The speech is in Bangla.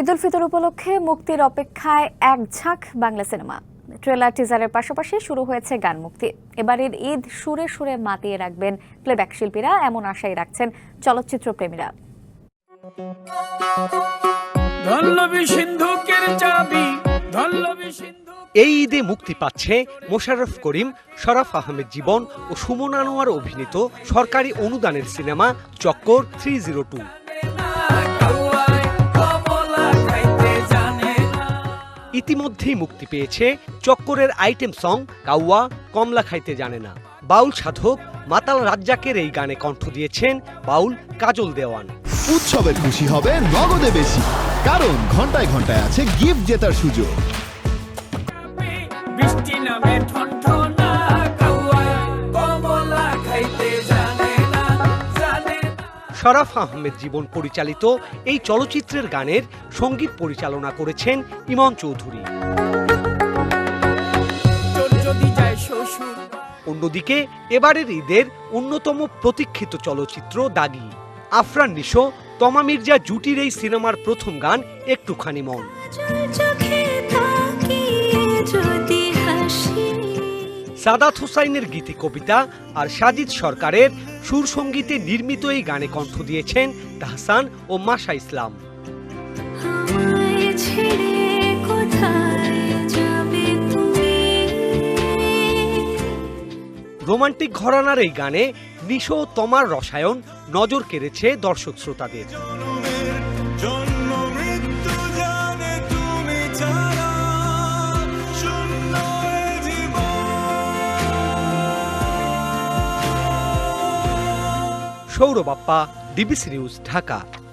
ঈদ উল ফিতর উপলক্ষে মুক্তির অপেক্ষায় এক ঝাঁক বাংলা সিনেমা। ট্রেলার টিজারের পাশাপাশি শুরু হয়েছে গান মুক্তি। এবারের ঈদ সুরে সুরে মাতিয়ে রাখবেন প্লেব্যাক শিল্পীরা এমন আশাই রাখছেন চলচ্চিত্র প্রেমীরা। ধল্লবী সিন্ধুকের চাবি সিন্ধু এই ঈদে মুক্তি পাচ্ছে মোশাররফ করিম শরাফ আহমেদ জীবন ও সুমন আনোয়ার অভিনীত সরকারি অনুদানের সিনেমা চক্কর থ্রি জিরো টু। ইতিমধ্যেই মুক্তি পেয়েছে চক্করের আইটেম সং কাউয়া কমলা খাইতে জানে না। বাউল সাধক মাতাল রাজ্জাকের এই গানে কণ্ঠ দিয়েছেন বাউল কাজল দেওয়ান। উৎসবের খুশি হবে নগদে বেশি কারণ ঘন্টায় ঘন্টায় আছে গিফট জেতার সুযোগ। বৃষ্টি নামে শরাফ আহমেদ জীবন পরিচালিত এই চলচ্চিত্রের গানের সংগীত পরিচালনা করেছেন ইমন চৌধুরী। অন্যদিকে এবারের ঈদের অন্যতম প্রতীক্ষিত চলচ্চিত্র দাগি। আফরান নিশো তমা মির্জা জুটির এই সিনেমার প্রথম গান একটুখানি মন। সাদাত হুসাইনের গীতি কবিতা আর সাজিদ সরকারের সুর সঙ্গীতে নির্মিত এই গানে কণ্ঠ দিয়েছেন তাহসান ও মাসা ইসলাম। রোমান্টিক ঘরানার এই গানে নিশো ও তমার রসায়ন নজর কেড়েছে দর্শক শ্রোতাদের। জন্ম মৃত্যু জানে তুমি সৌরবাপ্পা ডিবিসি নিউজ ঢাকা।